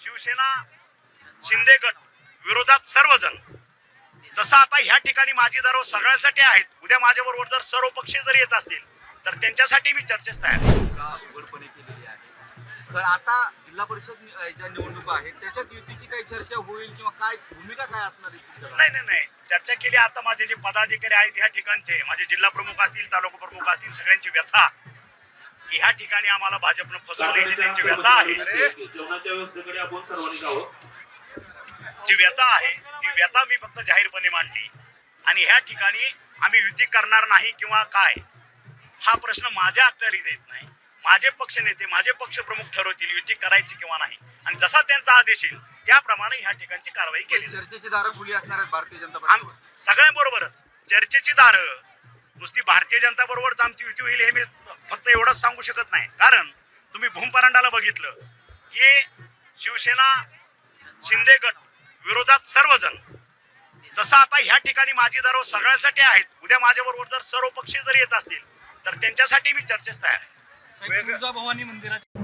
शिवसेना शिंदे गट विरोधात सर्वजण. जसं आता ह्या ठिकाणी माझी दरव सगळ्यांसाठी आहेत. उद्या माझ्याबरोबर जर सर्व पक्ष जर येत असतील तर त्यांच्यासाठी मी चर्चेस तयार केलेली आहे? तर आता जिल्हा परिषद ज्या निवडणुका आहेत त्याच्यात युतीची काही चर्चा होईल किंवा काय भूमिका काय असणार नाही नाही नाही. चर्चा केली आता माझे जे पदाधिकारी आहेत ह्या ठिकाणचे माझे जिल्हा प्रमुख असतील तालुका प्रमुख असतील सगळ्यांची व्यथा. की ह्या ठिकाणी आम्हाला भाजपनं फसवली जी त्यांची व्यथा आहे. जेवणाच्या व्यवस्थेकडे आपण सर्वांनी जावं जी व्यथा आहे ती व्यथा मी फक्त जाहीरपणे मांडली. आणि ह्या ठिकाणी आम्ही युती करणार नाही किंवा काय हा प्रश्न माझ्या अखत्यारीत येत नाही. माझे पक्ष नेते माझे पक्ष प्रमुख ठरवतील युती करायची किंवा नाही. आणि जसा त्यांचा आदेश येईल त्याप्रमाणे ह्या ठिकाणची कारवाई केली. चर्चेची दारं खुली असणार आहेत भारतीय जनता पक्षावर सगळ्यांबरोबरच चर्चेची दारं नुसती भारतीय जनता बरोबरच आमची युती होईल हे मी फक्त एवढंच सांगू शकत नाही. कारण तुम्ही भूमपरांडाला बघितलं की शिवसेना शिंदे गट विरोधात सर्वजण जसं आता ह्या ठिकाणी माझी दरव सगळ्यांसाठी आहेत उद्या माझ्याबरोबर जर सर्व पक्ष जर येत असतील तर त्यांच्यासाठी मी चर्चेस तयार आहे. भवानी तुळजाभवानी मंदिराच्या